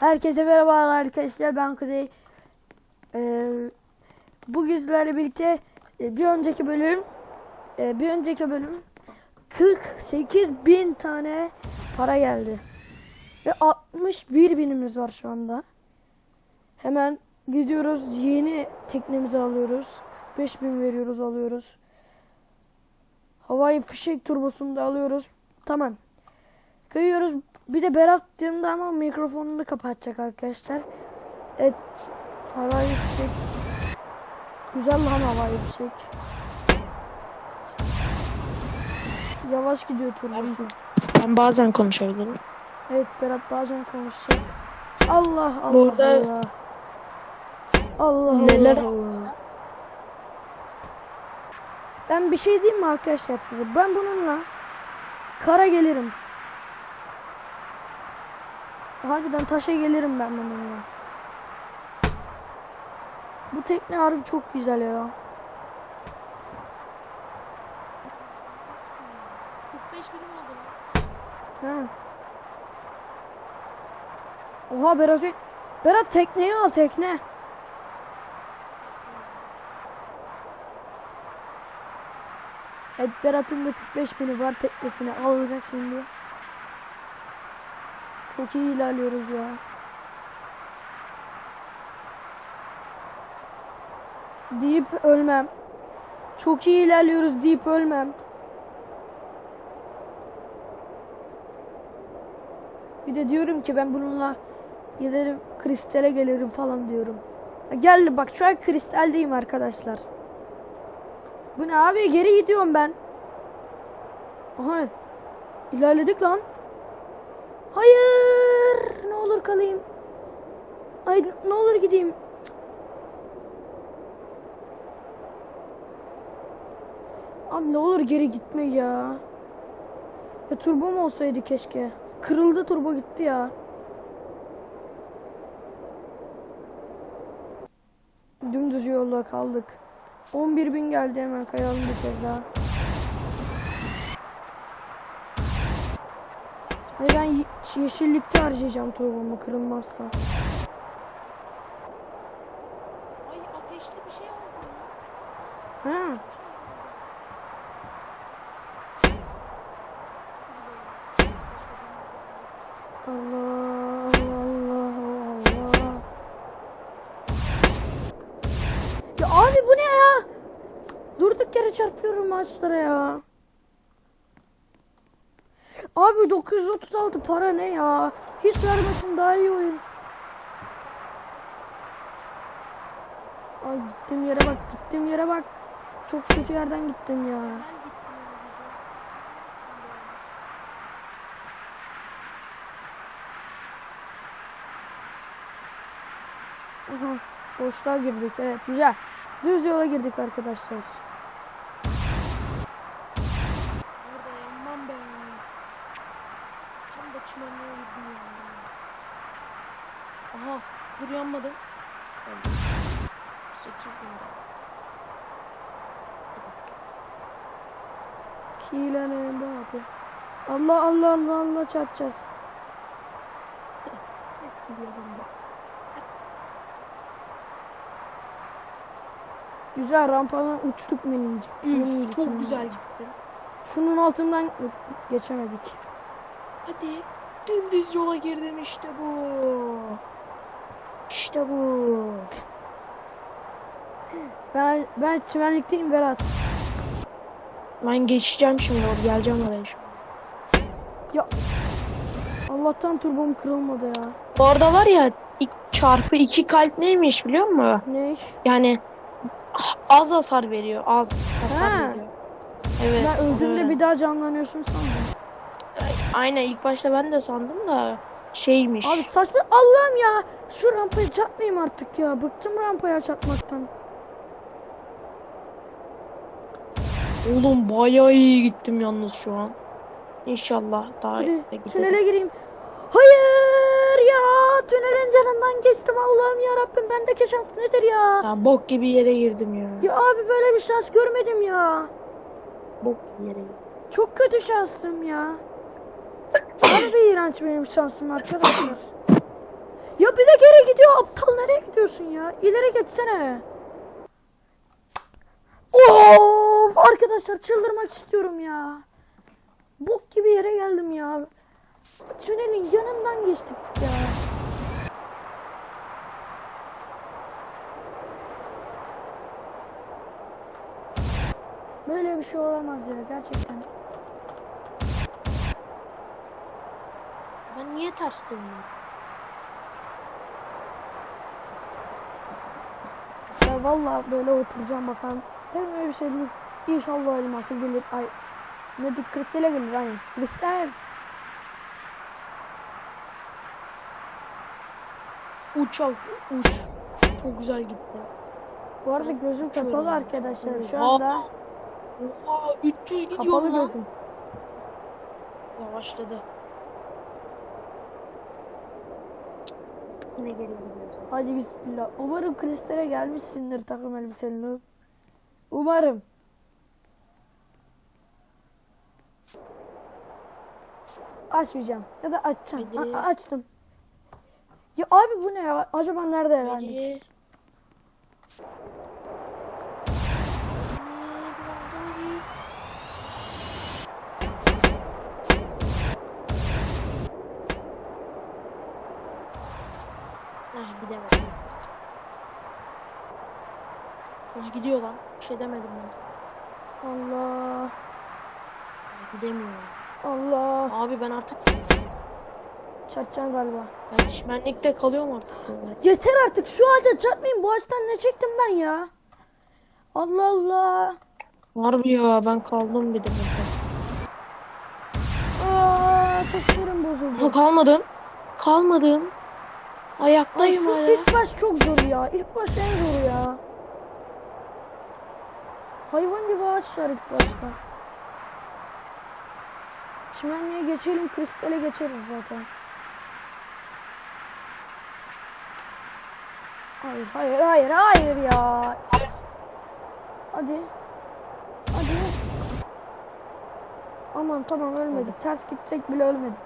Herkese merhaba arkadaşlar ben Kuzey. Ee, bugün sizlerle birlikte e, bir önceki bölüm e, bir önceki bölüm 48 bin tane para geldi. Ve 61 binimiz var şu anda. Hemen gidiyoruz yeni teknemizi alıyoruz. 45 bin veriyoruz alıyoruz. Havai fişek turbosunu da alıyoruz. Tamam. Kıyıyoruz. Bir de Berat yanında ama mikrofonunu da kapatacak arkadaşlar. Evet. Havai fişek. Güzel lan havai fişek. Yavaş gidiyor turbosu. Ben bazen konuşabilirim. Evet Berat bazen konuşacak. Allah Allah Burada- Allah. Allah Neler Allah Allah. Ben bir şey diyeyim mi arkadaşlar size? Ben bununla kara gelirim. Harbiden taşa gelirim ben bununla. Bu tekne harbi çok güzel ya. 45 birim oldu Ha. Oha Berat, Berat tekneyi al tekne. Evet Berat'ın da 45 bini var teknesine alacak şimdi. Çok iyi ilerliyoruz ya. Deyip ölmem. Çok iyi ilerliyoruz deyip ölmem. Bir de diyorum ki ben bununla giderim kristale gelirim falan diyorum. Geldi bak şu an kristaldeyim arkadaşlar. Bu ne abi geri gidiyorum ben. Aha ilerledik lan. Hayır olur kalayım. Ay ne olur gideyim. Abi ne olur geri gitme ya. Ya turbom olsaydı keşke. Kırıldı turbo gitti ya. Dümdüz yolda kaldık. 11 bin geldi hemen kayalım bir kez daha. Hayır ben yeşillikte harcayacağım turbomu kırılmazsa. Ay ateşli bir şey oldu. Ha. Allah Allah Allah. Ya abi bu ne ya? Durduk yere çarpıyorum ağaçlara ya. Abi 936 para ne ya? Hiç vermesin daha iyi oyun. Ay gittim yere bak, gittim yere bak. Çok kötü yerden gittim ya. Aha, boşluğa girdik. Evet, güzel. Düz yola girdik arkadaşlar. Çimenliğe girdim yandım. Aha dur yanmadım. 8 bin. Kilenin abi. Allah Allah Allah Allah çarpacağız. Güzel rampadan uçtuk minicik. Üf, minicik, çok minicik. güzel gittin. Şunun altından geçemedik. Hadi dümdüz yola girdim işte bu. İşte bu. Ben ben çimenlikteyim Berat. Ben geçeceğim şimdi oraya geleceğim oraya şimdi. Ya Allah'tan turbom kırılmadı ya. Orada var ya çarpı iki kalp neymiş biliyor musun? Ne? Yani az hasar veriyor. Az hasar Ha. veriyor. Evet. Ben öldüğümde bir daha canlanıyorsun sandım. Aynen ilk başta ben de sandım da şeymiş. Abi saçma Allah'ım ya. Şu rampaya çarpmayayım artık ya. Bıktım rampaya çarpmaktan. Oğlum bayağı iyi gittim yalnız şu an. İnşallah daha Hadi iyi tünele gireyim. Hayır ya. Tünelin yanından geçtim Allah'ım ya Rabbim. Bendeki şans nedir ya? Ya bok gibi yere girdim ya. Ya abi böyle bir şans görmedim ya. Bok gibi yere girdim. Çok kötü şansım ya. Harbi iğrenç benim şansım arkadaşlar. Ya bir de geri gidiyor aptal nereye gidiyorsun ya? İleri geçsene. Of arkadaşlar çıldırmak istiyorum ya. Bok gibi yere geldim ya. Tünelin yanından geçtik ya. Böyle bir şey olamaz ya gerçekten. Ters dönüyorum? Ya vallahi böyle oturacağım bakalım. Tabii öyle bir şey değil. İnşallah elması gelir. Ay ne dik kristale gelir aynen. Kristal. Uçak uç. Çok güzel gitti. Bu arada gözüm kapalı arkadaşlar. Şu anda Oha 300 gidiyor kapalı lan. gözüm. Yavaşladı. Yine geri gidiyoruz. Hadi bismillah. Umarım kristale gelmişsindir takım elbiseli. Umarım. Açmayacağım. Ya da açacağım. Hadi. A- açtım. Ya abi bu ne ya? Acaba nerede öğrendik? Gidiyor lan. Bir şey demedim ben. Allah. Ah, Gidemiyorum. Allah. Abi ben artık Çarpacaksın galiba. ben çimenlikte kalıyorum artık. Yeter artık şu ağaca çarpmayın. Bu ağaçtan ne çektim ben ya? Allah Allah. Harbi ya ben kaldım bir de burada. Aa, çok sorun Ha, bozuldu. kalmadım. Kalmadım. Ay, Ayaktayım şu hala. ilk baş çok zor ya. İlk baş en zoru ya. Hayvan gibi ağaçlar ilk başta. Çimenliğe geçelim, kristale geçeriz zaten. Hayır, hayır, hayır, hayır ya. Hadi. Hadi. Aman tamam ölmedik. Ters gitsek bile ölmedik.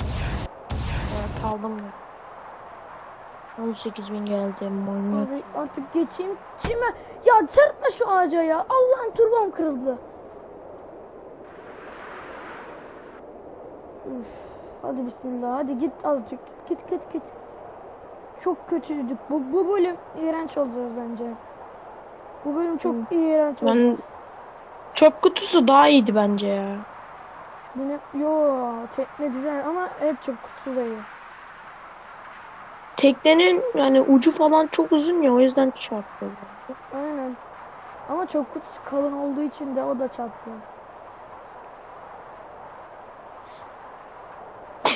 Evet, kaldım ben. 18 bin geldi manyak. Abi artık geçeyim. Çime. Ya çarpma şu ağaca ya. Allah'ın turbam kırıldı. Üf. Hadi bismillah. Hadi git azıcık. Git git git. Çok kötüydük. Bu, bu bölüm iğrenç olacağız bence. Bu bölüm çok iğrenç Ben- olacağız. Çöp kutusu daha iyiydi bence ya. Ne? Yo tekne güzel ama hep çok kutusu da iyi. Teknenin yani ucu falan çok uzun ya o yüzden çarpıyor. Aynen. Ama çok kalın olduğu için de o da çarpıyor.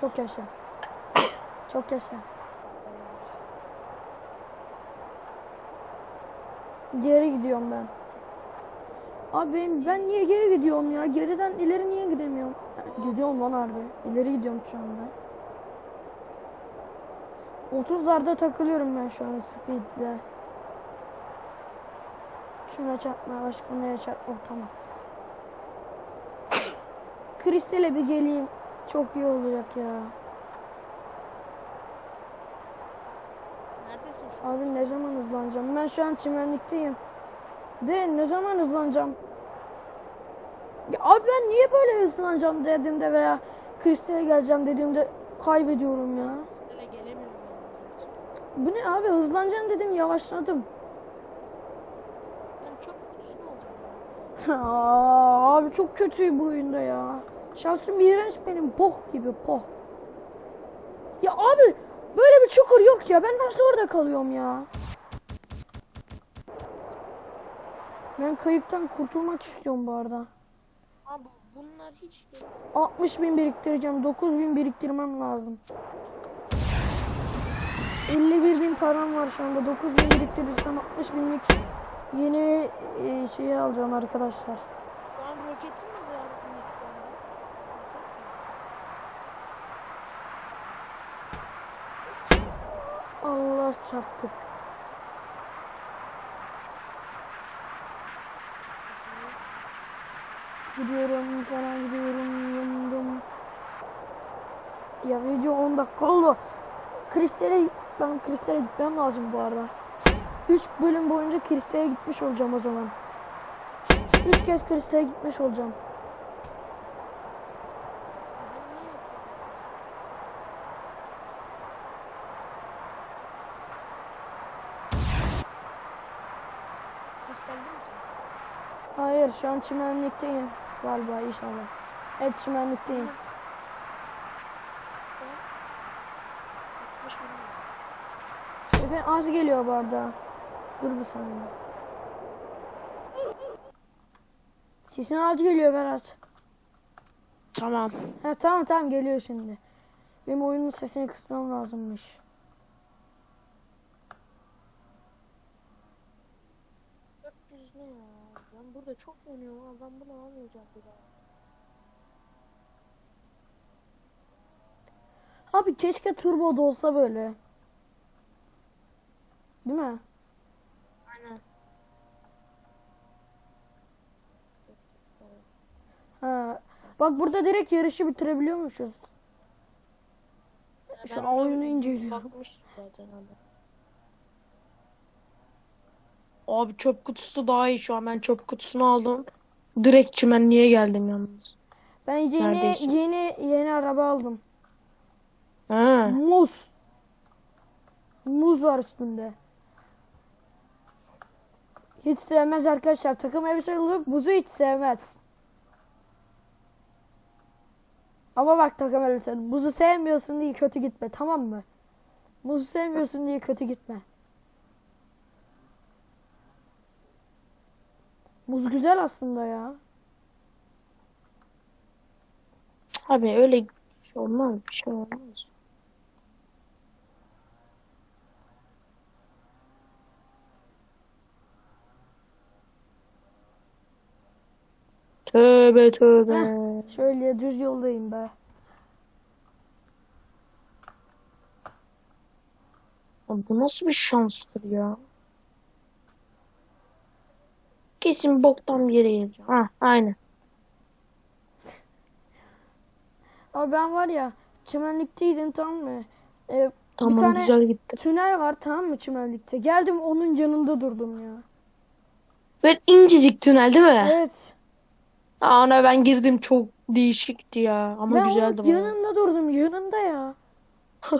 çok yaşa. Çok yaşa. Geri gidiyorum ben. Abi ben niye geri gidiyorum ya? Geriden ileri niye gidemiyorum? Gidiyorum lan harbi. İleri gidiyorum şu anda. 30'larda takılıyorum ben şu an speed'le. Şuna çarpma, başka neye çarpma, oh, tamam. Kristale bir geleyim. Çok iyi olacak ya. Neredesin şu Abi ne zaman hızlanacağım? Ben şu an çimenlikteyim. De ne zaman hızlanacağım? Ya abi ben niye böyle hızlanacağım dediğimde veya kristale geleceğim dediğimde kaybediyorum ya. Stele gelemiyorum ben zaten. Bu ne abi hızlanacağım dedim yavaşladım. Ben kutusu mu olacağım? Aa, abi çok kötü bu oyunda ya. Şansım iğrenç benim. Poh gibi poh. Ya abi böyle bir çukur yok ya. Ben nasıl orada kalıyorum ya? Ben kayıktan kurtulmak istiyorum bu arada. Abi bunlar hiç gerek 60 bin biriktireceğim. 9 bin biriktirmem lazım. 51 bin param var şu anda. 9 bin biriktirirsem 60 binlik yeni e, şeyi alacağım arkadaşlar. Şu an roketim mi var? Allah çarptık. Gidiyorum falan gidiyorum. Ya video 10 dakika oldu. Kristal'e ben Kristal'e gitmem lazım bu arada. 3 bölüm boyunca Kristal'e gitmiş olacağım o zaman. 3 kez Kristal'e gitmiş olacağım. Hayır şu an çimenlikteyim galiba inşallah. Evet çimenlikteyim. 60 milyon. Sesin az geliyor bu arada. Dur bir saniye. Sesin az geliyor Berat. Tamam. Ha tamam tamam geliyor şimdi. Benim oyunun sesini kısmam lazımmış. Ne ya? Ben burada çok yanıyorum ama ben bunu almayacağım bir daha. Abi keşke turbo da olsa böyle. Değil mi? Aynen. Ha. Bak burada direkt yarışı bitirebiliyormuşuz. Şu an oyunu inceliyorum. Bakmıştım zaten abi. Abi çöp kutusu daha iyi şu an. Ben çöp kutusunu aldım. Direkt çimenliğe geldim yalnız. Ben yeni Neredeyse. yeni yeni araba aldım. Ha. Muz. Muz var üstünde. Hiç sevmez arkadaşlar. Takım elbise alıp buzu hiç sevmez. Ama bak takım elbise. Buzu sevmiyorsun diye kötü gitme tamam mı? Buzu sevmiyorsun diye kötü gitme. Muz güzel aslında ya. Abi öyle şey olmaz. Bir şey olmaz. Tövbe tövbe. Şöyle düz yoldayım be. Abi Bu nasıl bir şanstır ya? Kesin boktan bir yere gireceğim. Ha, aynen. Ama ben var ya çimenlikteydim tamam mı? Ee, Tamam tane- güzel gitti. tünel var tamam mı çimenlikte? Geldim onun yanında durdum ya. Böyle incecik tünel değil mi? Evet. Ana ben girdim çok değişikti ya. Ama ben güzeldi onun bayağı. yanında durdum yanında ya.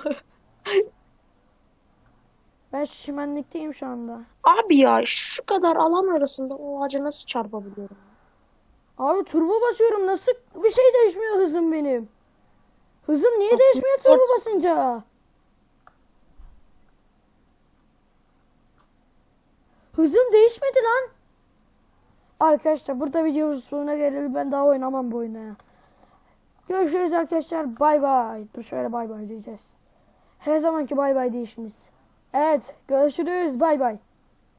Ben çimenlikteyim şu anda. Abi ya şu kadar alan arasında o ağaca nasıl çarpabiliyorum? Abi turbo basıyorum nasıl bir şey değişmiyor hızım benim. Hızım niye değişmiyor turbo basınca? Hızım değişmedi lan. Arkadaşlar burada videomuzun sonuna gelelim. Ben daha oynamam bu oyunu. Görüşürüz arkadaşlar. Bay bay. Dur şöyle bay bay diyeceğiz. Her zamanki bay bay değişimiz. Evet görüşürüz. Bay bay.